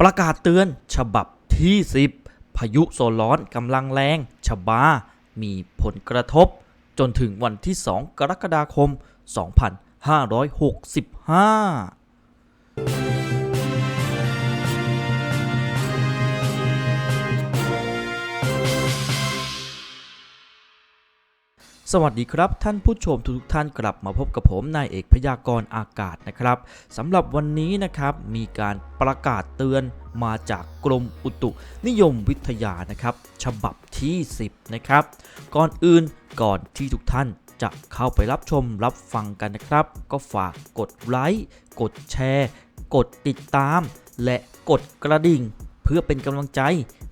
ประกาศเตือนฉบับที่ 10 พายุโซนร้อนกำลังแรง ฉบา มีผลกระทบ จนถึงวันที่ 2 กรกฎาคม 2565 สวัสดีครับ ท่านผู้ชมทุกท่านกลับมาพบกับผมนายเอกพยากรณ์อากาศนะครับสำหรับวันนี้นะครับมีการประกาศเตือนมาจากกรมอุตุนิยมวิทยานะครับ ฉบับที่ 10 นะครับ ก่อนอื่นก่อนที่ทุกท่านจะเข้าไปรับชมรับฟังกันนะครับ ก็ฝากกดไลค์กดแชร์ กดติดตาม และกดกระดิ่ง เพื่อเป็นกำลังใจ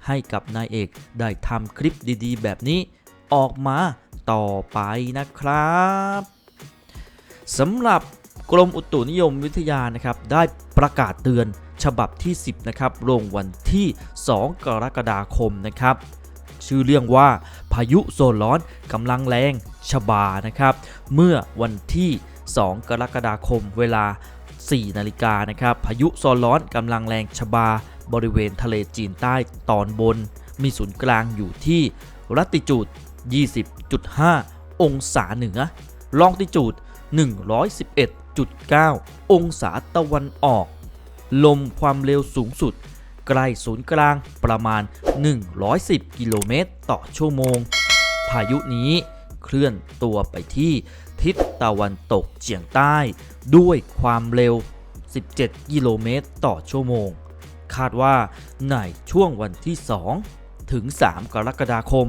ให้กับนายเอกได้ทำคลิปดีๆ แบบนี้ ออกมา ต่อไปนะครับสำหรับกรมอุตุนิยมวิทยานะครับ ได้ประกาศเตือนฉบับที่ 10 นะครับ ลงวันที่ 2 กรกฎาคมนะครับ ชื่อเรื่องว่าพายุโซนร้อนกำลังแรงชบานะครับ เมื่อวันที่ 2 กรกฎาคมเวลา 4 นาฬิกานะครับ พายุโซนร้อนกำลังแรงชบา บริเวณทะเลจีนใต้ตอนบน มีศูนย์กลางอยู่ที่รัติจูด 20.5 องศาเหนือ ลองติจูด 111.9 องศาตะวันออก ลมความเร็วสูงสุด ใกล้ศูนย์กลางประมาณ 110 กิโลเมตรต่อชั่วโมง พายุนี้เคลื่อนตัวไปที่ทิศตะวันตกเฉียงใต้ ด้วยความเร็ว 17 กิโลเมตรต่อชั่วโมง คาดว่าในช่วงวันที่ 2 ถึง 3 กรกฎาคม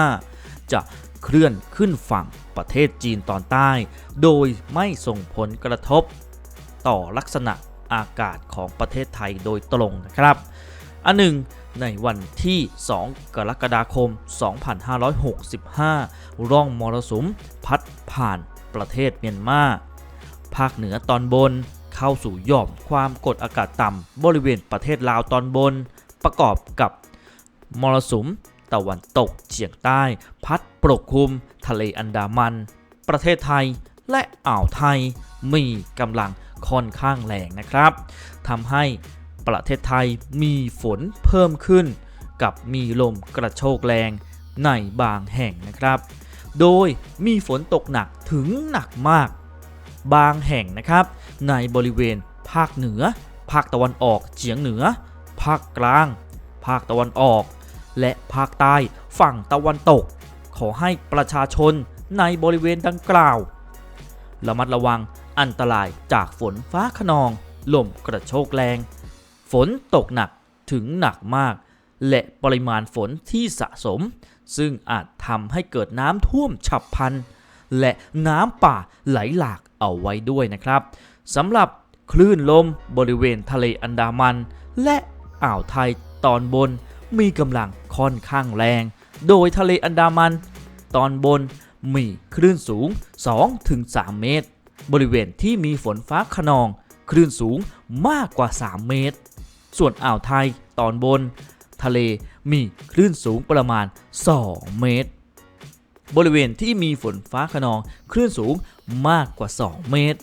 2565 จะเคลื่อนขึ้นฝั่งประเทศจีนตอนใต้ โดยไม่ส่งผลกระทบต่อลักษณะอากาศของประเทศไทยโดยตรงนะครับ อันหนึ่งในวันที่ 2 กรกฎาคม 2565 ร่องมรสุมพัดผ่านประเทศเมียนมา ภาคเหนือตอนบนเข้าสู่หย่อมความกดอากาศต่ำบริเวณประเทศลาวตอนบน ประกอบกับ มรสุมตะวันตกเฉียงใต้ พัดปกคลุม ทะเลอันดามัน ประเทศไทยและอ่าวไทยมีกำลังค่อนข้างแรงนะครับทำให้ประเทศไทยมีฝนเพิ่มขึ้น กับมีลมกระโชกแรงในบางแห่งนะครับ โดยมีฝนตกหนักถึงหนักมาก บางแห่งนะครับ ในบริเวณภาคเหนือ ภาคตะวันออกเฉียงเหนือ ภาคกลาง ภาคตะวันออก และภาคใต้ฝั่งตะวันตก ขอให้ประชาชนในบริเวณดังกล่าว ระมัดระวังอันตรายจากฝนฟ้าขนอง ลมกระโชกแรง ฝนตกหนักถึงหนักมาก และปริมาณฝนที่สะสม ซึ่งอาจทำให้เกิดน้ำท่วมฉับพลัน และน้ำป่าไหลหลากเอาไว้ด้วยนะครับสำหรับคลื่นลมบริเวณทะเลอันดามัน และอ่าวไทยตอนบน มีกำลังค่อนข้างแรง โดยทะเลอันดามัน ตอนบนมีคลื่นสูง 2-3 เมตร บริเวณที่มีฝนฟ้าขนอง คลื่นสูงมากกว่า 3 เมตร ส่วนอ่าวไทยตอนบน ทะเลมีคลื่นสูงประมาณ 2 เมตร บริเวณที่มีฝนฟ้าขนอง คลื่นสูงมากกว่า 2 เมตร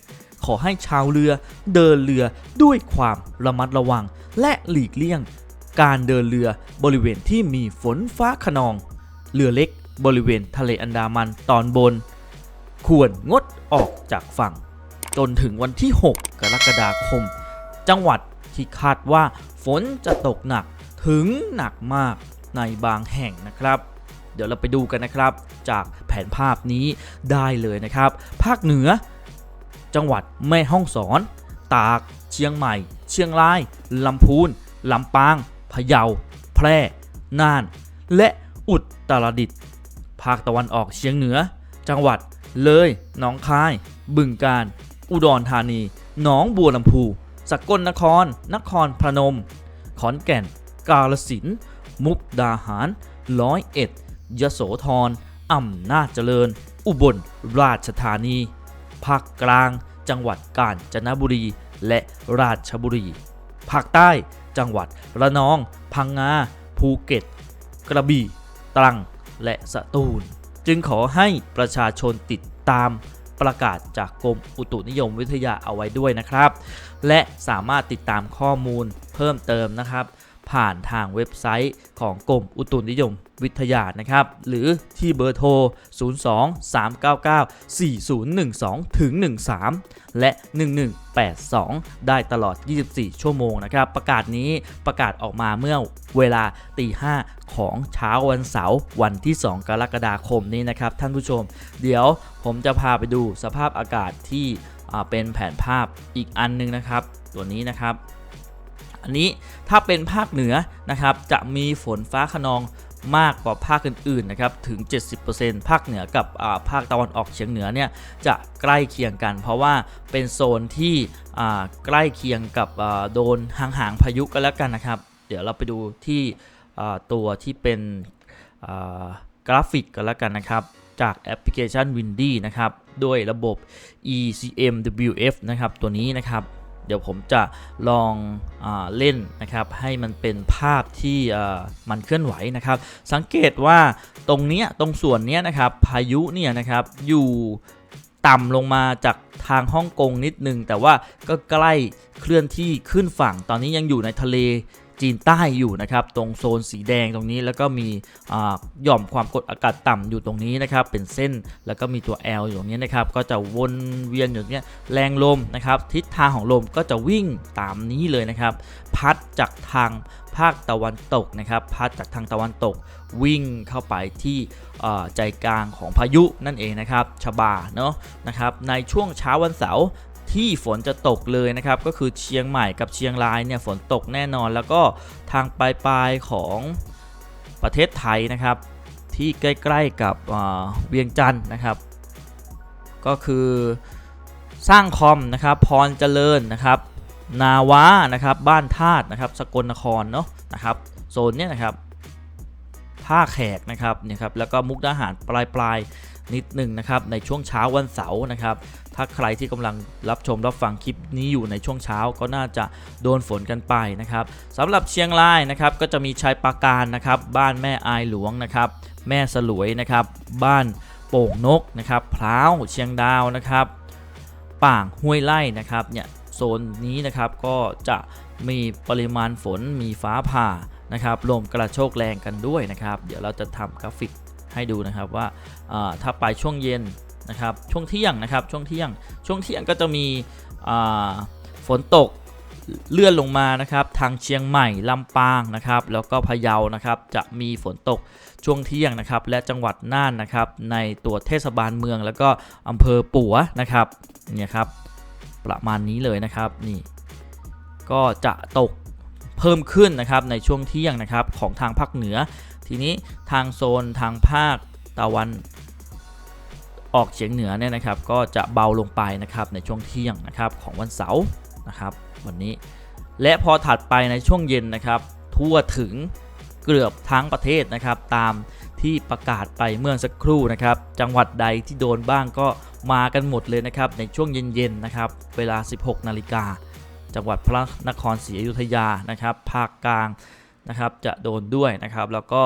ขอให้ชาวเรือเดินเรือด้วยความระมัดระวังและหลีกเลี่ยง การเดินเรือบริเวณที่มีฝนฟ้าขนอง เรือเล็กบริเวณทะเลอันดามันตอนบน ควรงดออกจากฝั่ง จนถึงวันที่ 6 กรกฎาคม จังหวัดที่คาดว่าฝนจะตกหนักถึงหนักมากในบางแห่งนะครับ เดี๋ยวเราไปดูกันนะครับ จากแผนภาพนี้ได้เลยนะครับ ภาคเหนือ จังหวัดแม่ฮ่องสอน ตาก เชียงใหม่ เชียงรายลำพูนลำปาง พะเยา แพร่ น่าน และอุตรดิตถ์ ภาคตะวันออกเฉียงเหนือ จังหวัด เลย หนองคาย บึงกาฬ อุดรธานี หนองบัวลำพู สกลนคร นครพนม ขอนแก่น กาฬสินธุ์ มุกดาหาร ร้อยเอ็ด ยโสธร อำนาจเจริญ อุบลราชธานี ภาคกลาง จังหวัดกาญจนบุรี และราชบุรี ภาคใต้ จังหวัด ระนอง พังงา ภูเก็ต กระบี่ ตรัง และสตูล จึงขอให้ประชาชนติดตามประกาศจากกรมอุตุนิยมวิทยาเอาไว้ด้วยนะครับ และสามารถติดตามข้อมูลเพิ่มเติมนะครับ ผ่านทางเว็บไซต์ของกรมอุตุนิยมวิทยานะครับ หรือที่เบอร์โทร 02-399-4012 ถึง 13 และ 11 82 ได้ตลอด 24 ชั่วโมงนะครับ ประกาศนี้ประกาศออกมาเมื่อเวลาตี5ของเช้าวันเสาร์วันที่ 2 กรกฎาคมนี้นะครับท่านผู้ชม เดี๋ยวผมจะพาไปดูสภาพอากาศที่เป็นแผนภาพอีกอันหนึงนะครับ ตัวนี้นะครับ อันนี้ถ้าเป็นภาคเหนือนะครับจะมีฝนฟ้าขนอง มากกว่าภาคอื่นๆนะครับถึง 70%ภาคเหนือกับภาคตะวันออกเฉียงเหนือเนี่ยจะใกล้เคียงกัน เพราะว่าเป็นโซนที่ใกล้เคียงกับโดนหางหางๆพายุกันแล้วกันนะครับ เดี๋ยวเราไปดูที่ตัวที่เป็นกราฟิกกันแล้วกันนะครับจากแอปพลิเคชัน Windy นะครับด้วยระบบ ECMWF นะครับตัวนี้นะครับ เดี๋ยวผมจะลองอเล่นนะครับให้มันเป็นภาพที่มันเคลื่อนไหวนะครับ สังเกตว่าตรงเนี้ยตรงส่วนเนี้ยนะครับพายุเนี่ยนะครับอยู่ต่ำลงมาจากทางฮ่องกงนิดนึง แต่ว่าก็ใกล้เคลื่อนที่ขึ้นฝั่งตอนนี้ยังอยู่ในทะเล จีนใต้อยู่นะครับตรงโซนสีแดงตรงนี้แล้วก็มีหย่อมความกดอากาศต่ำอยู่ตรงนี้นะครับเป็นเส้นแล้วก็มีตัว L อยู่ตรงนี้นะครับก็จะวนเวียนอยู่ตรงเนี้ยแรงลมนะครับทิศทางของลมก็จะวิ่งตามนี้เลยนะครับ พัดจากทางภาคตะวันตกนะครับพัดจากทางตะวันตกวิ่งเข้าไปที่ใจกลางของพายุนั่นเองนะครับชบาเนาะนะครับในช่วงเช้าวันเสาร์ ที่ฝนจะตกเลยนะครับ ก็คือเชียงใหม่กับเชียงรายเนี่ยฝนตกแน่นอน แล้วก็ทางปลายปลายของประเทศไทยนะครับ ที่ใกล้ๆกับเวียงจันทร์นะครับ ก็คือสร้างคอมนะครับพรเจริญนะครับนาวานะครับบ้านธาตุนะครับสกลนครเนาะนะครับโซนเนี้ยนะครับท่าแขกนะครับเนี่ยครับแล้วก็มุกดาหารปลายปลายๆ นิดหนึ่งนะครับในช่วงเช้าวันเสาร์นะครับถ้าใครที่กำลังรับชมรับฟังคลิปนี้อยู่ในช่วงเช้าก็น่าจะโดนฝนกันไปนะครับสำหรับเชียงรายนะครับก็จะมีชายปาการนะครับบ้านแม่อายหลวงนะครับแม่สลวยนะครับบ้านโป่งนกนะครับพร้าวเชียงดาวนะครับป่างห้วยไล่นะครับเนี่ยโซนนี้นะครับก็จะมีปริมาณฝนมีฟ้าผ่านะครับลมกระโชกแรงกันด้วยนะครับ เดี๋ยวเราจะทำกราฟิก ให้ดูนะครับว่าถ้าไปช่วงเย็นนะครับช่วงเที่ยงนะครับช่วงเที่ยงช่วงเที่ยงก็จะมีฝนตกเลื่อนลงมานะครับทางเชียงใหม่ลำปางนะครับแล้วก็พะเยานะครับจะมีฝนตกช่วงเที่ยงนะครับและจังหวัดน่านนะครับในตัวเทศบาลเมือง แล้วก็อำเภอปัวนะครับเนี่ยครับประมาณนี้เลยนะครับนี่ก็จะตกเพิ่มขึ้นนะครับในช่วงเที่ยงนะครับของทางภาคเหนือ ทีนี้ทางโซนทางภาคตะวันออกเฉียงเหนือเนี่ยนะครับก็จะเบาลงไปนะครับในช่วงเที่ยงนะครับของวันเสาร์นะครับวันนี้ และพอถัดไปในช่วงเย็นนะครับทั่วถึงเกือบทั้งประเทศนะครับตามที่ประกาศไปเมื่อสักครู่นะครับ จังหวัดใดที่โดนบ้างก็มากันหมดเลยนะครับในช่วงเย็นๆนะครับเวลา 16 นาฬิกาจังหวัดพระนครศรีอยุธยานะครับภาคกลางนะครับจะโดนด้วยนะครับแล้วก็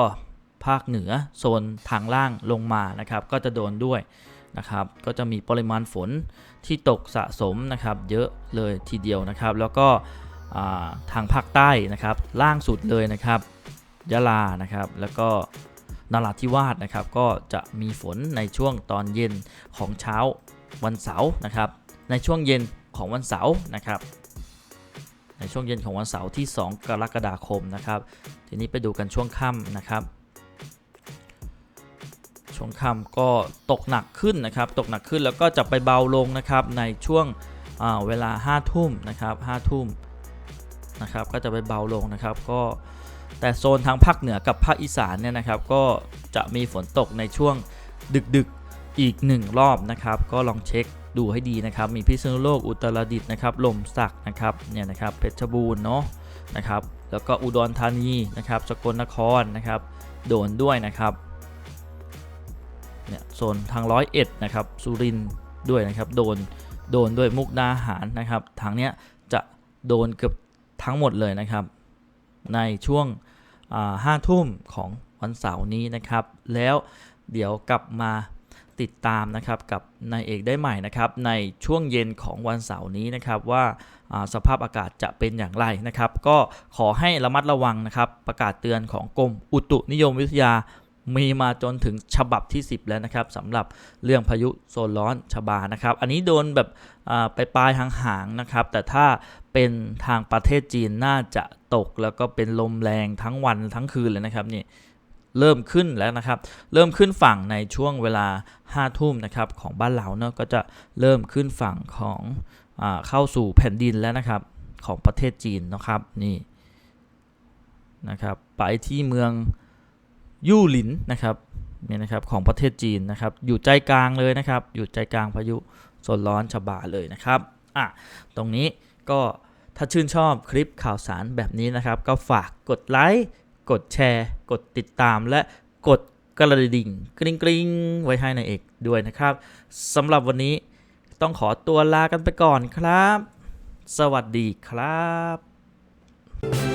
ภาคเหนือโซนทางล่างลงมานะครับ ก็จะโดนด้วยนะครับ ก็จะมีปริมาณฝนที่ตกสะสมนะครับ เยอะเลยทีเดียวนะครับ แล้วก็าทางภาคใต้นะครับ ล่างสุดเลยนะครับยะลานะครับ แล้วก็นราธิวาสนะครับ ก็จะมีฝนในช่วงตอนเย็นของเช้าวันเสาร์นะครับ ในช่วงเย็นของวันเสาร์นะครับ ในช่วงเย็นของวันเสาร์ที่ 2 กรกฎาคมนะครับ ทีนี้ไปดูกันช่วงค่ำนะครับ ช่วงค่ำก็ตกหนักขึ้นนะครับ ตกหนักขึ้นแล้วก็จะไปเบาลงนะครับในช่วงเวลา5ทุ่มนะครับ5ทุ่มนะครับก็จะไปเบาลงนะครับก็แต่โซนทางภาคเหนือกับภาคอีสานเนี่ยนะครับ ก็จะมีฝนตกในช่วงดึกๆอีกหนึ่งรอบนะครับ ก็ลองเช็คดูให้ดีนะครับ มีพิษณุโลกอุตรดิตถ์นะครับลมสักนะครับเนี่ยนะครับเพชรบูรณ์เนาะนะครับ แล้วก็อุดรธานีนะครับสกลนครนะครับ โดนด้วยนะครับ เนี่ยโซนทางร้อยเอ็ดนะครับสุรินด้วยนะครับโดนโดนด้วยมุกดาหารนะครับทางเนี้ยจะโดนเกือบทั้งหมดเลยนะครับ ในช่วงห้าทุ่มของวันเสาร์นี้นะครับ แล้วเดี๋ยวกลับมาติดตามนะครับกับนายเอกได้ใหม่นะครับในช่วงเย็นของวันเสาร์นี้นะครับว่าสภาพอากาศจะเป็นอย่างไรนะครับ ก็ขอให้ระมัดระวังนะครับ ประกาศเตือนของกรมอุตุนิยมวิทยา มีมาจนถึงฉบับที่ 10 แล้วนะครับสำหรับเรื่องพายุโซนร้อนชบานะครับ อันนี้โดนแบบไปปลายห่างๆนะครับ แต่ถ้าเป็นทางประเทศจีนน่าจะตกแล้วก็เป็นลมแรงทั้งวันทั้งคืนเลยนะครับนี่เริ่มขึ้นแล้วนะครับ เริ่มขึ้นฝั่งในช่วงเวลา5ทุ่มนะครับของบ้านเราเนาะก็จะเริ่มขึ้นฝั่งของอเข้าสู่แผ่นดินแล้วนะครับของประเทศจีนนะครับนี่นะครับไปที่เมือง ยู่หลินนะครับนี่นะครับของประเทศจีนนะครับ อยู่ใจกลางเลยนะครับ อยู่ใจกลางพายุโซนร้อนชบาเลยนะครับอะตรงนี้ก็ถ้าชื่นชอบคลิปข่าวสารแบบนี้นะครับ ก็ฝากกดไลค์กดแชร์ กดติดตามและกดกระดิ่งกริ๊งกริ๊งไว้ให้นายเอกด้วยนะครับสำหรับวันนี้ต้องขอตัวลากันไปก่อนครับ สวัสดีครับ